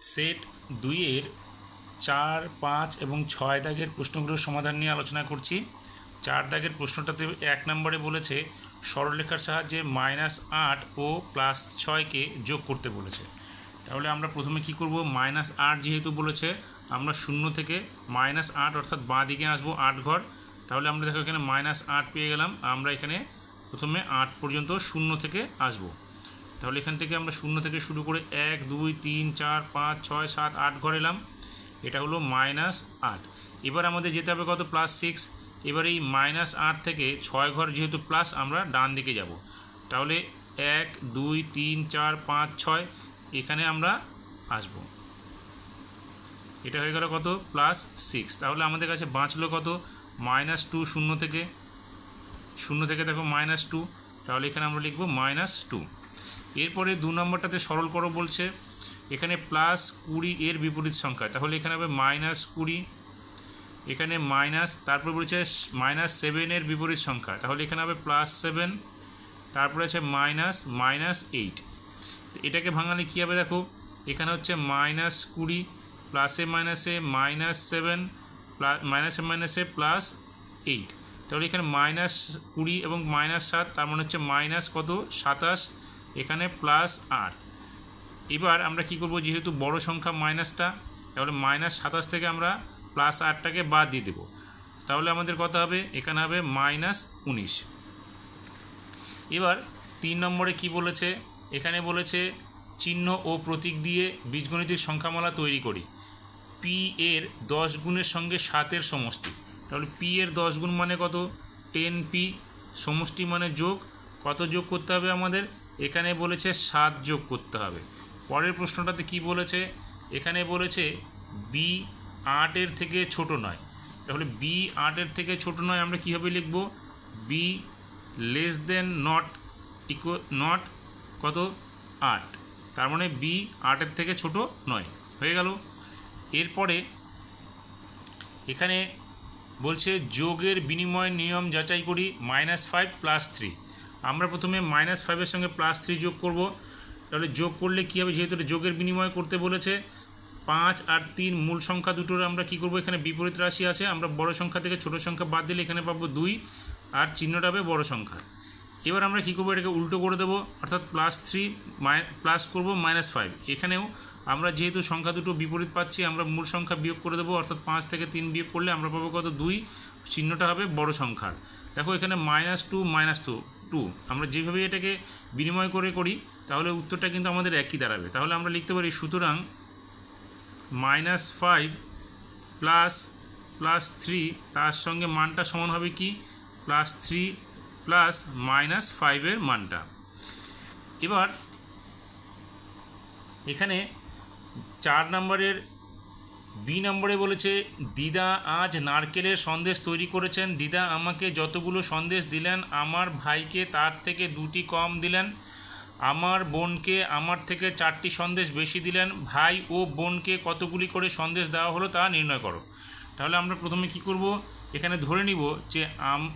Set দুইয়ের চার, পাঁচ এবং ছয় দাগের প্রশ্নগুলোর সমাধান নিয়ে আলোচনা করছি। চার দাগের প্রশ্নটাতে এক নম্বরে বলেছে, সরলরেখার সাহায্যে মাইনাস আট ও প্লাস ছয়কে যোগ করতে বলেছে। তাহলে আমরা প্রথমে কি করব? মাইনাস আট যেহেতু বলেছে, আমরা শূন্য থেকে মাইনাস আট অর্থাৎ বাঁ দিকে আসব আট ঘর। তাহলে আমরা দেখো এখানে মাইনাস আট পেয়ে গেলাম, আমরা এখানে প্রথমে আট পর্যন্ত শূন্য থেকে আসব। তাহলে এখান থেকে আমরা শূন্য থেকে শুরু করে এক, দুই, তিন, চার, পাঁচ, ছয়, সাত, আট ঘর এলাম। এটা হলো মাইনাস আট। এবার আমাদের যেতে হবে কত? প্লাস সিক্স এবার এই মাইনাস আট থেকে ছয় ঘর যেহেতু প্লাস আমরা ডান দিকে যাব। তাহলে এক, দুই, তিন, চার, পাঁচ, ছয়, এখানে আমরা আসব। এটা হয়ে গেল কত? প্লাস সিক্স তাহলে আমাদের কাছে বাঁচলো কত? মাইনাস টু শূন্য থেকে। শূন্য থেকে দেখো মাইনাস টু তাহলে এখানে আমরা লিখব মাইনাস টু এরপরে দু নম্বরটাতে সরল করো বলছে, এখানে প্লাস কুড়ি এর বিপরীত সংখ্যা, তাহলে এখানে হবে মাইনাস কুড়ি, এখানে মাইনাস তারপর বলেছে মাইনাস সেভেনের বিপরীত সংখ্যা, তাহলে এখানে হবে প্লাস সেভেন তারপরে আছে মাইনাস মাইনাস এইট এটাকে ভাঙালে কী হবে দেখো, এখানে হচ্ছে মাইনাস কুড়ি প্লাসে মাইনাসে মাইনাস সেভেন প্লাস মাইনাসে মাইনাসে প্লাস এইট তাহলে এখানে মাইনাস কুড়ি এবং মাইনাস সাত, তার মানে হচ্ছে মাইনাস কত? সাতাশ। এখানে প্লাস আট। এবার আমরা কি করব? যেহেতু বড় সংখ্যা মাইনাসটা তাহলে মাইনাস সাতাশ থেকে আমরা প্লাস আটটাকে বাদ দিয়ে দেবো। তাহলে আমাদের কত হবে? এখানে হবে মাইনাস উনিশ। এবার তিন নম্বরে কি বলেছে? এখানে বলেছে, চিহ্ন ও প্রতীক দিয়ে বীজগণিতের সংখ্যামালা তৈরি করি। পি এর দশ গুণের সঙ্গে সাতের সমষ্টি। তাহলে পি এর দশ গুণ মানে কত? টেন পি সমষ্টি মানে যোগ। কত যোগ করতে হবে আমাদের? এখানে বলেছে সাত যোগ করতে হবে। পরের প্রশ্নটাতে কি বলেছে? এখানে বলেছে বি আটের থেকে ছোট নয়। তাহলে বি আটের থেকে ছোট নয় আমরা কীভাবে লিখব? B less than not equal not কত? আট। তার মানে বি আটের থেকে ছোট নয়। হয়ে গেল। এরপরে এখানে বলছে যোগের বিনিময় নিয়ম যাচাই করি মাইনাস ফাইভ প্লাস থ্রি আমরা প্রথমে মাইনাস ফাইভের সঙ্গে প্লাস থ্রি যোগ করব। তাহলে যোগ করলে কী হবে? যেহেতু যোগের বিনিময় করতে বলেছে, পাঁচ আর তিন মূল সংখ্যা দুটোর আমরা কি করব? এখানে বিপরীত রাশি আছে, আমরা বড় সংখ্যা থেকে ছোট সংখ্যা বাদ দিলে এখানে পাবো দুই আর চিহ্নটা হবে বড় সংখ্যা। এবার আমরা কী করব? এটাকে উল্টো করে দেবো, অর্থাৎ প্লাস থ্রি মাই প্লাস করব মাইনাস ফাইভ এখানেও আমরা যেহেতু সংখ্যা দুটো বিপরীত পাচ্ছি, আমরা মূল সংখ্যা বিয়োগ করে দেবো, অর্থাৎ পাঁচ থেকে তিন বিয়োগ করলে আমরা পাবো কত? দুই। চিহ্নটা হবে বড় সংখ্যার। দেখো এখানে minus two minus two two আমরা যেভাবে এটাকে বিনিময় করে করি, তাহলে উত্তরটা কিন্তু আমাদের একই দাঁড়াবে। তাহলে আমরা লিখতে পারি, সুতরাং minus five plus plus three তার সঙ্গে মানটা সমান হবে কি? প্লাস থ্রি প্লাস মাইনাস ফাইভের মানটা। এবার এখানে চার নম্বরের বি নম্বরে বলেছে, দিদা আজ নারকেলের সন্দেশ তৈরি করেছেন। দিদা আমাকে যতগুলো সন্দেশ দিলেন, আমার ভাইকে তার থেকে দুটি কম দিলেন। আমার বোনকে আমার থেকে চারটি সন্দেশ বেশি দিলেন। ভাই ও বোনকে কতগুলি করে সন্দেশ দেওয়া হলো তা নির্ণয় করো। তাহলে আমরা প্রথমে কি করব? এখানে ধরে নিব যে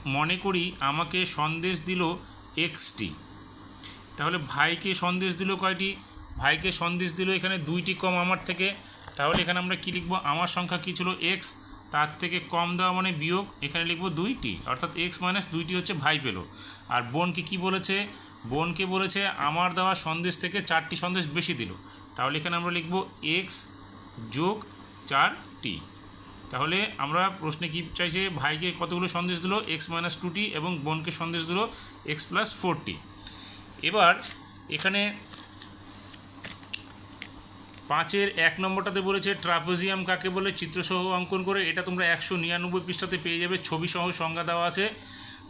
মনে করি আমাকে সন্দেশ দিল এক্সটি। তাহলে ভাইকে সন্দেশ দিল কয়টি? ভাইকে সন্দেশ দিল এখানে দুইটি কম আমার থেকে। তাহলে এখানে আমরা কি লিখব? আমার সংখ্যা কী ছিল? এক্স তার থেকে কম দেওয়া মানে বিয়োগ। এখানে লিখব দুইটি, অর্থাৎ এক্স মাইনাস দুইটি হচ্ছে ভাই পেল। আর বোনকে কি বলেছে? বোনকে বলেছে, আমার দেওয়া সন্দেশ থেকে চারটি সন্দেশ বেশি দিল। তাহলে এখানে আমরা লিখব এক্স যোগ চারটি। তাহলে আমরা প্রশ্নে কি চাইছে? ভাইকে কতগুলো সন্দেশ দিল? এক্স মাইনাস টুটি এবং বোনকে সন্দেশ দিল এক্স প্লাস ফোরটি এবার এখানে পাঁচের এক নম্বরটাতে বলেছে, ট্রাপোজিয়াম কাকে বলে? চিত্রসহ অঙ্কন করে এটা তোমরা একশো নিরানব্বই পৃষ্ঠাতে পেয়ে যাবে, ছবিসহ সংজ্ঞা দেওয়া আছে।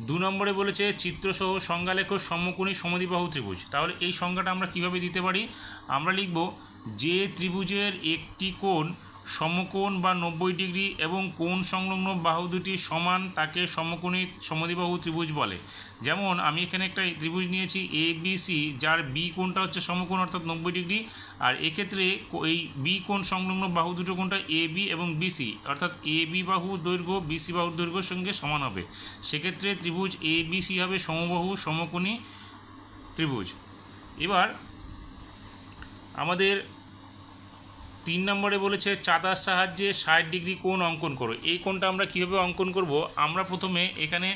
দু নম্বরে বলেছে, চিত্রসহ সংজ্ঞা লেখ সমকোণী সমদিবাহু ত্রিভুজ। তাহলে এই সংজ্ঞাটা আমরা কীভাবে দিতে পারি? আমরা লিখব, যে ত্রিভুজের একটি কোণ সমকোণ বা নব্বই ডিগ্রি এবং কোণ সংলগ্ন বাহু দুটি সমান তাকে সমকোণী সমদ্বিবাহু ত্রিভুজ বলে। যেমন, আমি এখানে একটা ত্রিভুজ নিয়েছি এ বি সি যার বি কোণটা হচ্ছে সমকোণ অর্থাৎ নব্বই ডিগ্রি। আর এক্ষেত্রে এই বি কোণ সংলগ্ন বাহু দুটো কোণটা এ বি এবং বিসি অর্থাৎ এ বি বাহু দৈর্ঘ্য বিসি বাহুর দৈর্ঘ্যের সঙ্গে সমান হবে। সেক্ষেত্রে ত্রিভুজ এ বি সি হবে সমবাহু সমকোণী ত্রিভুজ। এবার আমাদের তিন নম্বরে বলেছে, চাঁদার সাহায্যে ষাট ডিগ্রি কোণ অঙ্কন করো। এই কোণটা আমরা কীভাবে অঙ্কন করব? আমরা প্রথমে এখানে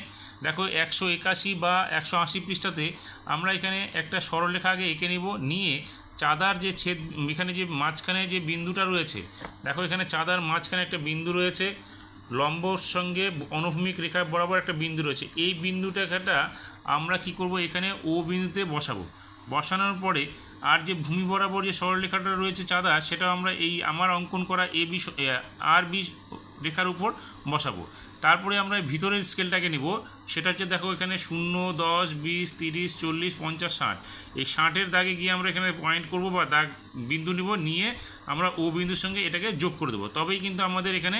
দেখো একশো একাশি বা একশো আশি পৃষ্ঠাতে আমরা এখানে একটা সরলরেখা আগে এঁকে নিব। নিয়ে চাঁদার যে ছেদ, এখানে যে মাঝখানে যে বিন্দুটা রয়েছে, দেখো এখানে চাঁদার মাঝখানে একটা বিন্দু রয়েছে লম্বর সঙ্গে অনুভূমিক রেখা বরাবর একটা বিন্দু রয়েছে। এই বিন্দুটাটা আমরা কি করব? এখানে ও বিন্দুতে বসাবো। বসানোর পরে আর যে ভূমি বরাবর যে সরলরেখাটা রয়েছে চাঁদা, সেটা আমরা এই আমার অঙ্কন করা এ বি আর বি রেখার উপর বসাবো। তারপরে আমরা ভিতরের স্কেলটাকে নেব। সেটা হচ্ছে দেখো এখানে শূন্য, দশ, বিশ, তিরিশ, চল্লিশ, পঞ্চাশ, ষাট। এই ষাটের দাগে গিয়ে আমরা এখানে পয়েন্ট করব বা দাগ বিন্দু নিব, নিয়ে আমরা ও বিন্দুর সঙ্গে এটাকে যোগ করে দেবো। তবেই কিন্তু আমাদের এখানে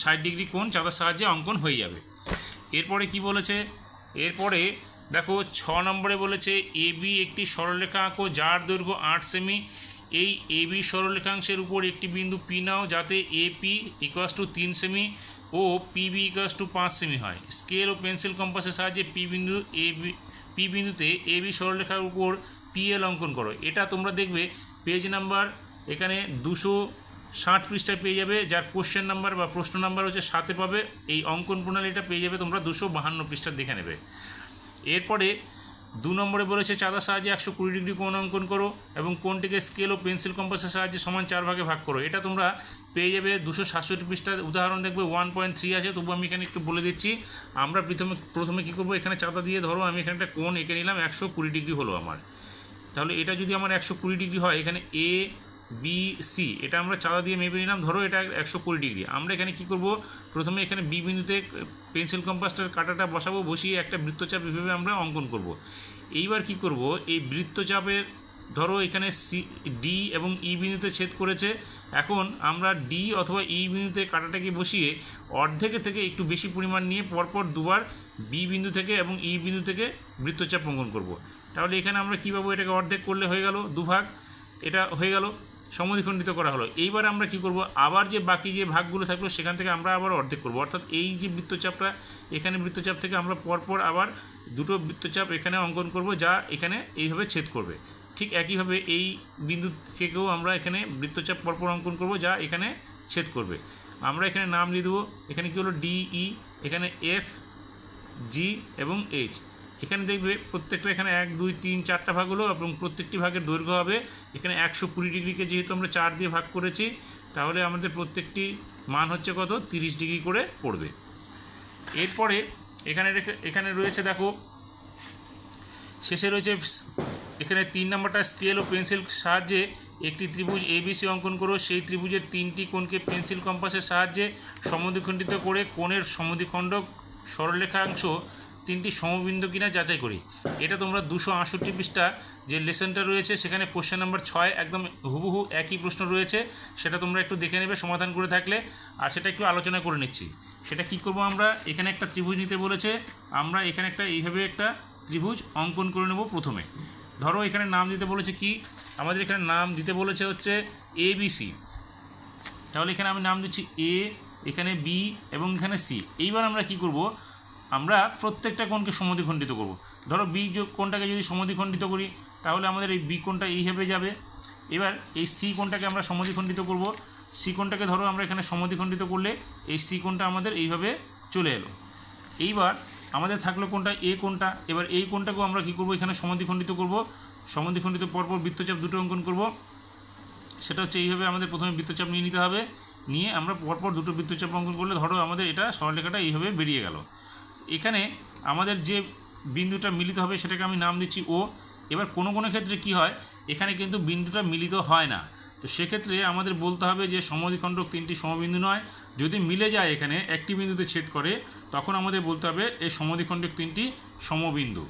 ষাট ডিগ্রি কোণ চাঁদার সাহায্যে অঙ্কন হয়ে যাবে। এরপরে কি বলেছে? এরপরে দেখো, ছ নম্বরে বলেছে, এ বি একটি সরলরেখা আঁকো যার দৈর্ঘ্য আট সেমি। এই এ বি সরলরেখাংশের উপর একটি বিন্দু পি নাও, যাতে এ পি ইকুয়াস টু তিন সেমি ও পি বি ইকুয়াস টু পাঁচ সেমি হয়। স্কেল ও পেন্সিল কম্পাসের সাহায্যে পি বিন্দু, এ বি, পি বিন্দুতে এ বি সরলরেখার উপর পি এল অঙ্কন করো। এটা তোমরা দেখবে, পেজ নাম্বার এখানে দুশো ষাট পৃষ্ঠায় পেয়ে যাবে, যার কোশ্চেন নাম্বার বা প্রশ্ন নাম্বার হচ্ছে সাথে পাবে। এই অঙ্কন প্রণালীটা পেয়ে যাবে তোমরা দুশো বাহান্ন পৃষ্ঠা দেখে নেবে। এরপরে দু নম্বরে বলেছে চাঁদার সাহায্যে একশো কুড়ি ডিগ্রি কোণ অঙ্কন করো এবং কোণটিকে স্কেল ও পেন্সিল কম্পাসের সাহায্যে সমান চার ভাগে ভাগ করো। এটা তোমরা পেয়ে যাবে দুশো সাতষট্টি পৃষ্ঠার উদাহরণ দেখবে ওয়ান পয়েন্ট থ্রি আছে। তবু আমি এখানে একটু বলে দিচ্ছি, আমরা প্রথমে প্রথমে কী করব? এখানে চাঁদা দিয়ে ধরো, আমি এখানে একটা কোণ এঁকে নিলাম, একশো কুড়ি ডিগ্রি হলো আমার। তাহলে এটা যদি আমার একশো কুড়ি ডিগ্রি হয়, এখানে এ বি সি এটা আমরা চাঁদা দিয়ে মেপে নিলাম। ধরো এটা একশো কুড়ি ডিগ্রি। আমরা এখানে কি করব? প্রথমে এখানে বি বিন্দুতে পেন্সিল কম্পাসটার কাঁটাটা বসাবো, বসিয়ে একটা বৃত্তচাপ এভাবে আমরা অঙ্কন করব। এইবার কি করব? এই বৃত্তচাপের, ধরো এখানে সি ডি এবং ই বিন্দুতে ছেদ করেছে। এখন আমরা ডি অথবা ই বিন্দুতে কাঁটাটাকে বসিয়ে অর্ধেকের থেকে একটু বেশি পরিমাণ নিয়ে পরপর দুবার বি বিন্দু থেকে এবং ই বিন্দু থেকে বৃত্তচাপ অঙ্কন করব। তাহলে এখানে আমরা কী পাবো? এটাকে অর্ধেক করলে হয়ে গেল, দুভাগ। এটা হয়ে গেল। সমদ্বিখণ্ডিত করা হলো। এইবার আমরা কি করব? আবার যে বাকি যে ভাগগুলো থাকল, সেখান থেকে আমরা আবার অর্ধেক করব। অর্থাৎ এই যে বৃত্তচাপটা, এখানে বৃত্তচাপ থেকে আমরা পরপর আবার দুটো বৃত্তচাপ এখানে অঙ্কন করব, যা এখানে এইভাবে ছেদ করবে। ঠিক একইভাবে এই বিন্দু থেকেও আমরা এখানে বৃত্তচাপ পরপর অঙ্কন করব, যা এখানে ছেদ করবে। আমরা এখানে নাম দিয়ে দেবো। এখানে কী হলো? ডিই এখানে এফ জি এবং এইচ এখানে দেখবে প্রত্যেকটা এখানে এক, দুই, তিন, চারটা ভাগ হলো এবং প্রত্যেকটি ভাগের দৈর্ঘ্য হবে। এখানে একশো কুড়ি ডিগ্রিকে যেহেতু আমরা চার দিয়ে ভাগ করেছি, তাহলে আমাদের প্রত্যেকটি মান হচ্ছে কত? তিরিশ ডিগ্রি করে পড়বে। এরপরে এখানে এখানে রয়েছে দেখো, শেষে রয়েছে এখানে তিন নম্বরটা স্কেল ও পেন্সিল সাহায্যে একটি ত্রিভুজ এবিসি অঙ্কন করো। সেই ত্রিভুজের তিনটি কোণকে পেন্সিল কম্পাসের সাহায্যে সমদ্বিখণ্ডিত করে কোণের সমদ্বিখণ্ডক সরলরেখাংশ তিনটি সমবিন্দু কিনা যাচাই করি। এটা তোমরা দুশো আটষট্টি পৃষ্ঠা যে লেসনটা রয়েছে, সেখানে কোশ্চেন নাম্বার ছয় একদম হুবহু একই প্রশ্ন রয়েছে। সেটা তোমরা একটু দেখে নেবে, সমাধান করে থাকলে। আর সেটা একটু আলোচনা করে নিচ্ছি। সেটা কি করব আমরা? এখানে একটা ত্রিভুজ নিতে বলেছে। আমরা এখানে একটা, এইভাবে একটা ত্রিভুজ অঙ্কন করে নেব প্রথমে। ধরো এখানে নাম দিতে বলেছে কি? আমাদের এখানে নাম দিতে বলেছে হচ্ছে এ বি সি তাহলে এখানে আমি নাম দিচ্ছি এ এখানে বি এবং এখানে সি এইবার আমরা কি করব? আমরা প্রত্যেকটা কোণকে সমদ্বিখণ্ডিত করব। ধরো বি যোগ কোণটাকে যদি সমদ্বিখণ্ডিত করি, তাহলে আমাদের এই বি কোণটা এইভাবে যাবে। এবার এই সি কোণটাকে আমরা সমদ্বিখণ্ডিত করব। সি কোণটাকে ধরো আমরা এখানে সমদ্বিখণ্ডিত করলে এই সি কোণটা আমাদের এইভাবে চলে এলো। এইবার আমাদের থাকল কোনটা এ কোনটা এবার এই কোনটাকেও আমরা কী করব? এখানে সমদ্বিখণ্ডিত করব। সমদ্বিখণ্ডিত পরপর বৃত্তচাপ দুটো অঙ্কন করব। সেটা হচ্ছে এইভাবে আমাদের প্রথমে বৃত্তচাপ নিয়ে নিতে হবে। নিয়ে আমরা পরপর দুটো বৃত্তচাপ অঙ্কন করলে ধরো আমাদের এটা সরলরেখাটা এইভাবে বেরিয়ে গেল। এখানে আমাদের যে বিন্দুটা মিলিত হবে সেটাকে আমি নাম দিচ্ছি ও এবার কোনো কোনো ক্ষেত্রে কি হয়? এখানে কিন্তু বিন্দুটা মিলিত হয় না। তো সেক্ষেত্রে আমাদের বলতে হবে যে সমদ্বিখণ্ডক তিনটি সমবিন্দু নয়। যদি মিলে যায় এখানে একটি বিন্দুতে ছেদ করে, তখন আমাদের বলতে হবে এই সমদ্বিখণ্ডক তিনটি সমবিন্দু।